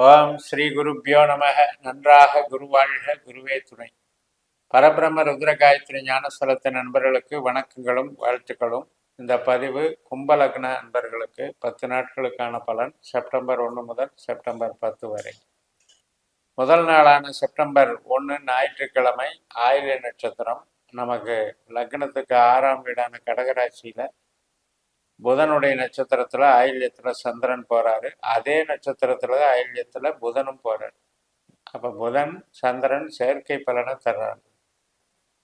ஓம் ஸ்ரீ குருப்பியோ நமக. நன்றாக குருவாழ்க குருவே துணை. பரபிரம ருத்ர காயத்ரி ஞானஸ்தலத்து நண்பர்களுக்கு வணக்கங்களும் வாழ்த்துக்களும். இந்த பதிவு கும்பலக்ன நண்பர்களுக்கு பத்து நாட்களுக்கான பலன் செப்டம்பர் ஒன்று முதல் செப்டம்பர் பத்து வரை. முதல் நாளான செப்டம்பர் ஒன்று ஞாயிற்றுக்கிழமை ஆயில நட்சத்திரம். நமக்கு லக்னத்துக்கு ஆறாம் வீடான கடகராசியில் புதனுடைய நட்சத்திரத்தில் ஆயில்யத்தில் சந்திரன் போகிறாரு அதே நட்சத்திரத்தில் ஆயில்யத்தில் புதனும் போகிறார் அப்போ புதன் சந்திரன் செயற்கை பலனை தர்றாரு.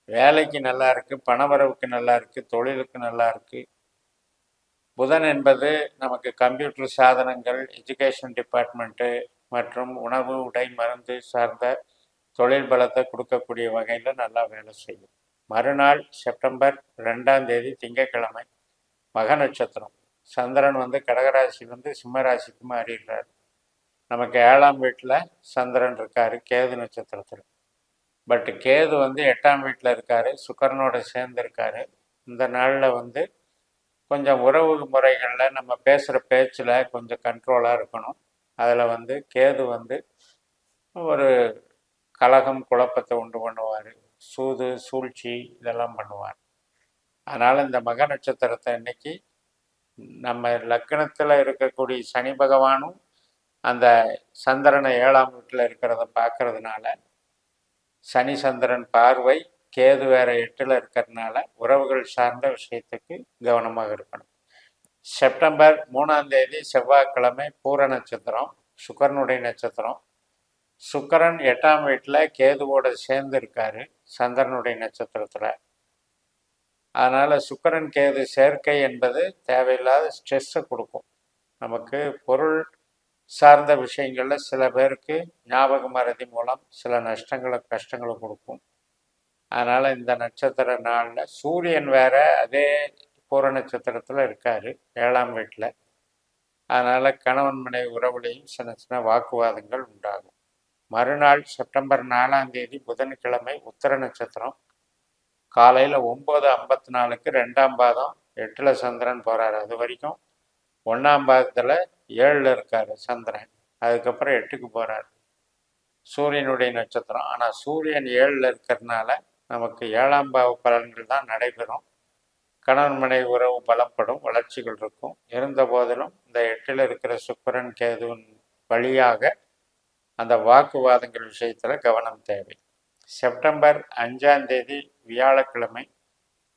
வேலைக்கு நல்லா இருக்கு பணவரவுக்கு நல்லா இருக்கு தொழிலுக்கு நல்லா இருக்கு. புதன் என்பது நமக்கு கம்ப்யூட்டர் சாதனங்கள் எஜுகேஷன் டிபார்ட்மெண்ட்டு மற்றும் உணவு உடை மருந்து சார்ந்த தொழில் பலத்தை கொடுக்கக்கூடிய வகையில் நல்லா வேலை செய்யும். மறுநாள் செப்டம்பர் ரெண்டாம் தேதி திங்கட்கிழமை மக நட்சத்திரம். சந்திரன் வந்து கடகராசி வந்து சிம்ம ராசிக்கு நமக்கு ஏழாம் வீட்டில் சந்திரன் இருக்கார் கேது நட்சத்திரத்தில். பட் கேது வந்து எட்டாம் வீட்டில் இருக்கார் சுக்கரனோட சேர்ந்துருக்காரு இந்த நாளில் வந்து கொஞ்சம் உறவு முறைகளில் நம்ம பேசுகிற பேச்சில் கொஞ்சம் கண்ட்ரோலாக இருக்கணும். அதில் வந்து கேது வந்து ஒரு கலகம் குழப்பத்தை உண்டு பண்ணுவார். சூது சூழ்ச்சி இதெல்லாம் பண்ணுவார். அதனால் இந்த மக நட்சத்திரத்தை இன்னைக்கு நம்ம லக்னத்தில் இருக்கக்கூடிய சனி பகவானும் அந்த சந்திரனை ஏழாம் வீட்டில் இருக்கிறத பார்க்கறதுனால சனி சந்திரன் பார்வை கேது வேற எட்டில் இருக்கிறதுனால உறவுகள் சார்ந்த விஷயத்துக்கு கவனமாக இருக்கணும். செப்டம்பர் மூணாம் தேதி செவ்வாய்க்கிழமை பூர நட்சத்திரம் சுக்கரனுடைய நட்சத்திரம். சுக்கரன் எட்டாம் வீட்டில் கேதுவோட சேர்ந்து இருக்காரு சந்திரனுடைய நட்சத்திரத்தில். அதனால் சுக்கரன் கேது சேர்க்கை என்பது தேவையில்லாத ஸ்ட்ரெஸ்ஸை கொடுக்கும். நமக்கு பொருள் சார்ந்த விஷயங்களில் சில பேருக்கு ஞாபக மறதி மூலம் சில நஷ்டங்களை கஷ்டங்களை கொடுக்கும். அதனால் இந்த நட்சத்திர நாளில் சூரியன் வேற அதே பூர நட்சத்திரத்தில் இருக்கார் ஏழாம் வீட்டில் அதனால் கணவன் மனைவி உறவுலையும் சின்ன சின்ன வாக்குவாதங்கள் உண்டாகும். மறுநாள் செப்டம்பர் நாலாம் தேதி புதன்கிழமை உத்தர நட்சத்திரம். காலையில் ஒம்பது ஐம்பத்தி நாலுக்கு ரெண்டாம் பாதம் எட்டில் சந்திரன் போகிறார் அது வரைக்கும் ஒன்றாம் பாதத்தில் ஏழில் இருக்கார் சந்திரன். அதுக்கப்புறம் எட்டுக்கு போகிறார் சூரியனுடைய நட்சத்திரம். ஆனால் சூரியன் ஏழில் இருக்கிறதுனால நமக்கு ஏழாம் பாவ பலன்கள் தான் நடைபெறும். கணவன் மனைவி உறவு பலப்படும் வளர்ச்சிகள் இருக்கும். இருந்த போதிலும் இந்த எட்டில் இருக்கிற சுக்கரன் கேதுவின் வழியாக அந்த வாக்குவாதங்கள் விஷயத்தில் கவனம் தேவை. செப்டம்பர் அஞ்சாம் தேதி வியாழக்கிழமை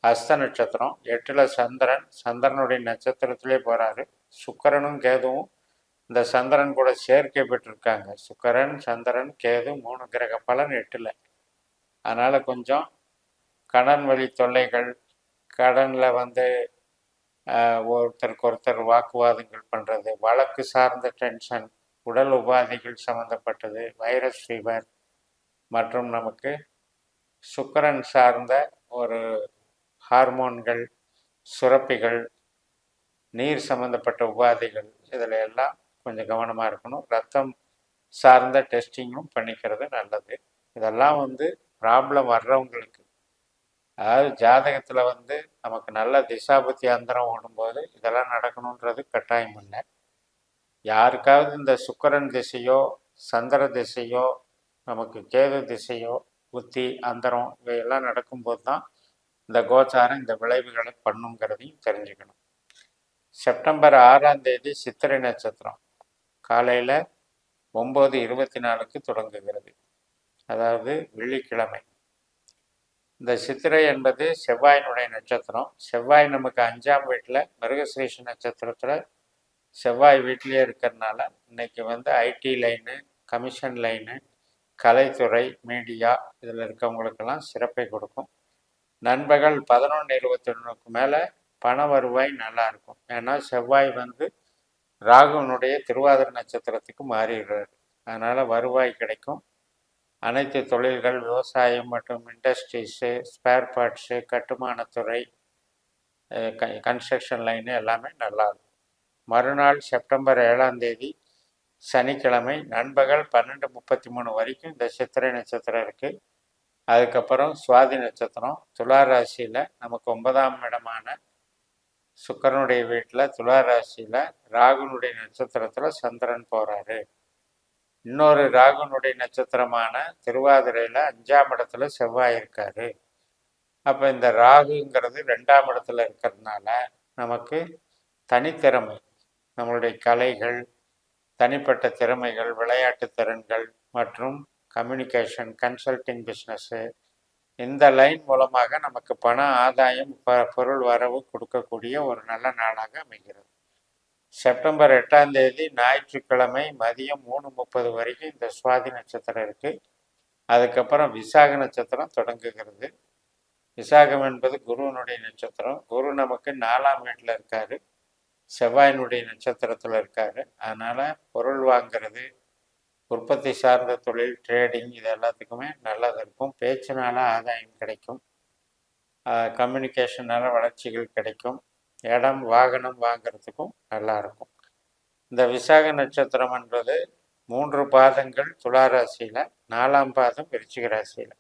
அஸ்த நட்சத்திரம் எட்டில் சந்திரன். சந்திரனுடைய நட்சத்திரத்திலே போகிறாரு சுக்கரனும் கேதுவும் இந்த சந்திரன் கூட சேர்க்கை பெற்றிருக்காங்க. சுக்கரன் சந்திரன் கேது மூணு கிரக பலன் எட்டில். அதனால் கொஞ்சம் கடன் வழி தொல்லைகள் கடனில் வந்து ஒருத்தருக்கு ஒருத்தர் வாக்குவாதங்கள் பண்ணுறது வழக்கு சார்ந்த டென்ஷன் உடல் உபாதைகள் சம்மந்தப்பட்டது வைரஸ் ஃபீவர் மற்றும் நமக்கு சுக்கரன் சார்ந்த ஒரு ஹார்மோன்கள் சுரப்பிகள் நீர் சம்மந்தப்பட்ட உபாதைகள் இதில் எல்லாம் கொஞ்சம் கவனமாக இருக்கணும். ரத்தம் சார்ந்த டெஸ்டிங்கும் பண்ணிக்கிறது நல்லது. இதெல்லாம் வந்து ப்ராப்ளம் வர்றவங்களுக்கு அதாவது ஜாதகத்தில் வந்து நமக்கு நல்ல திசாபுத்தி அந்தரம் ஓடும்போது இதெல்லாம் நடக்கணுன்றது கட்டாயம் இல்லை. யாருக்காவது இந்த சுக்கரன் திசையோ சந்திர திசையோ நமக்கு கேது திசையோ புத்தி அந்தரம் இவையெல்லாம் நடக்கும்போது தான் இந்த கோச்சாரம் இந்த விளைவுகளை பண்ணுங்கிறதையும் தெரிஞ்சுக்கணும். செப்டம்பர் ஆறாம் தேதி சித்திரை நட்சத்திரம். காலையில் ஒம்பது இருபத்தி நாலுக்கு தொடங்குகிறது. அதாவது வெள்ளிக்கிழமை. இந்த சித்திரை என்பது செவ்வாயினுடைய நட்சத்திரம். செவ்வாய் நமக்கு அஞ்சாம் வீட்டில் மிருகசிரேஷ நட்சத்திரத்தில் செவ்வாய் வீட்டிலேயே இருக்கிறதுனால இன்னைக்கு வந்து ஐடி லைனு கமிஷன் லைனு கலைத்துறை மீடியா இதில் இருக்கவங்களுக்கெல்லாம் சிறப்பை கொடுக்கும். நண்பர்கள் பதினொன்று இருபத்தி ஒன்றுக்கு மேலே பண வருவாய் நல்லா இருக்கும். ஏன்னா செவ்வாய் வந்து ராகுவனுடைய திருவாதிர நட்சத்திரத்துக்கு மாறிடுறாரு. அதனால் வருவாய் கிடைக்கும். அனைத்து தொழில்கள் விவசாயம் மற்றும் இண்டஸ்ட்ரீஸு ஸ்பேர் பார்ட்ஸு கட்டுமானத்துறை கன்ஸ்ட்ரக்ஷன் லைனு எல்லாமே நல்லாயிருக்கும் மறுநாள் செப்டம்பர் ஏழாம் தேதி சனிக்கிழமை நண்பகல் பன்னெண்டு முப்பத்தி மூணு வரைக்கும் இந்த சித்திரை நட்சத்திரம் இருக்குது அதுக்கப்புறம் சுவாதி நட்சத்திரம். துலா ராசியில் நமக்கு ஒன்பதாம் இடமான சுக்கரனுடைய வீட்டில் துலா ராசியில் ராகுனுடைய நட்சத்திரத்தில் சந்திரன் போகிறாரு இன்னொரு ராகுனுடைய நட்சத்திரமான திருவாதிரையில் அஞ்சாம் இடத்துல செவ்வாய் இருக்காரு. அப்போ இந்த ராகுங்கிறது ரெண்டாம் இடத்துல இருக்கிறதுனால நமக்கு தனித்திறமை நம்மளுடைய கலைகள் தனிப்பட்ட திறமைகள் விளையாட்டு திறன்கள் மற்றும் கம்யூனிகேஷன் கன்சல்டிங் பிஸ்னஸ்ஸு இந்த லைன் மூலமாக நமக்கு பண ஆதாயம் பொருள் வரவு கொடுக்கக்கூடிய ஒரு நல்ல நாளாக அமைகிறது. செப்டம்பர் எட்டாம் தேதி ஞாயிற்றுக்கிழமை மதியம் மூணு முப்பது வரைக்கும் இந்த சுவாதி நட்சத்திரம் இருக்குது அதுக்கப்புறம் விசாக நட்சத்திரம் தொடங்குகிறது. விசாகம் என்பது குருவனுடைய நட்சத்திரம். குரு நமக்கு நாலாம் வீட்டில் இருக்காரு. செவ்வாயினுடைய நட்சத்திரத்தில் இருக்கார். அதனால் பொருள் வாங்கிறது உற்பத்தி சார்ந்த தொழில் ட்ரேடிங் இது எல்லாத்துக்குமே நல்லது இருக்கும். பேச்சினால ஆதாயம் கிடைக்கும். கம்யூனிகேஷனால் வளர்ச்சிகள் கிடைக்கும். இடம் வாகனம் வாங்கிறதுக்கும் நல்லா இருக்கும். இந்த விசாக நட்சத்திரம் என்பது மூன்று பாதங்கள் துளாராசியில் நாலாம் பாதம் விருச்சிக ராசியில்.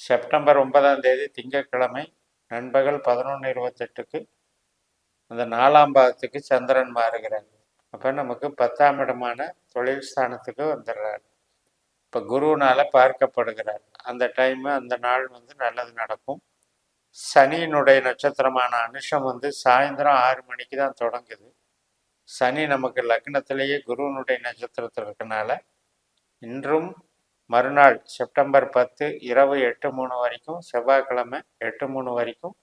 செப்டம்பர் ஒன்பதாம் தேதி திங்கட்கிழமை நண்பகல் பதினொன்று இருபத்தெட்டுக்கு அந்த நாலாம் பாகத்துக்கு சந்திரன் மாறுகிறார். அப்போ நமக்கு பத்தாம் இடமான தொழில் ஸ்தானத்துக்கு வந்துடுறார். இப்போ குருவினால் பார்க்கப்படுகிறார். அந்த டைமு அந்த நாள் வந்து நல்லது நடக்கும். சனியினுடைய நட்சத்திரமான அனுஷம் வந்து சாயந்தரம் ஆறு மணிக்கு தான் தொடங்குது. சனி நமக்கு லக்னத்திலேயே குருவனுடைய நட்சத்திரத்தில் இருக்கனால இன்றும் மறுநாள் செப்டம்பர் பத்து இரவு எட்டு மூணு வரைக்கும் செவ்வாய்க்கிழமை எட்டு மூணு வரைக்கும்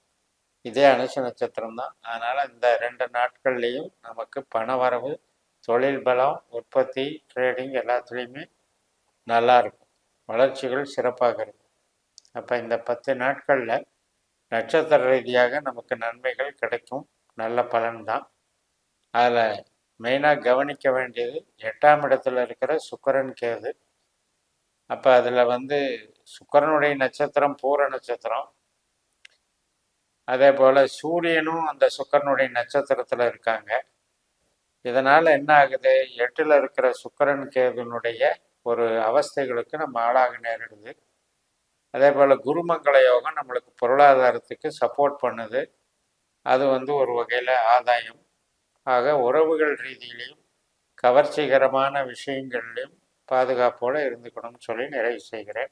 இதே அனுஷ நட்சத்திரம் தான். அதனால் இந்த ரெண்டு நாட்கள்லேயும் நமக்கு பண வரவு தொழில் பலம் உற்பத்தி ட்ரேடிங் எல்லாத்துலேயுமே நல்லா இருக்கும். வளர்ச்சிகள் சிறப்பாக இருக்கும். அப்போ இந்த பத்து நாட்களில் நட்சத்திர ரீதியாக நமக்கு நன்மைகள் கிடைக்கும். நல்ல பலன்தான் அதில் மெயினாக கவனிக்க வேண்டியது எட்டாம் இடத்துல இருக்கிற சுக்கரன் கேது. அப்போ அதில் வந்து சுக்கரனுடைய நட்சத்திரம் பூர நட்சத்திரம் அதே போல் சூரியனும் அந்த சுக்கரனுடைய நட்சத்திரத்தில் இருக்காங்க. இதனால் என்ன ஆகுது? எட்டில் இருக்கிற சுக்கரன் கேதுனுடைய ஒரு அவஸ்தைகளுக்கு நம்ம ஆளாக நேரிடுது. அதே போல் குருமங்கள யோகம் நம்மளுக்கு பொருளாதாரத்துக்கு சப்போர்ட் பண்ணுது. அது வந்து ஒரு வகையில் ஆதாயம். ஆக உறவுகள் ரீதியிலையும் கவர்ச்சிகரமான விஷயங்கள்லையும் பாதுகாப்போடு இருந்துக்கணும்னு சொல்லி நிறைவு செய்கிறேன்.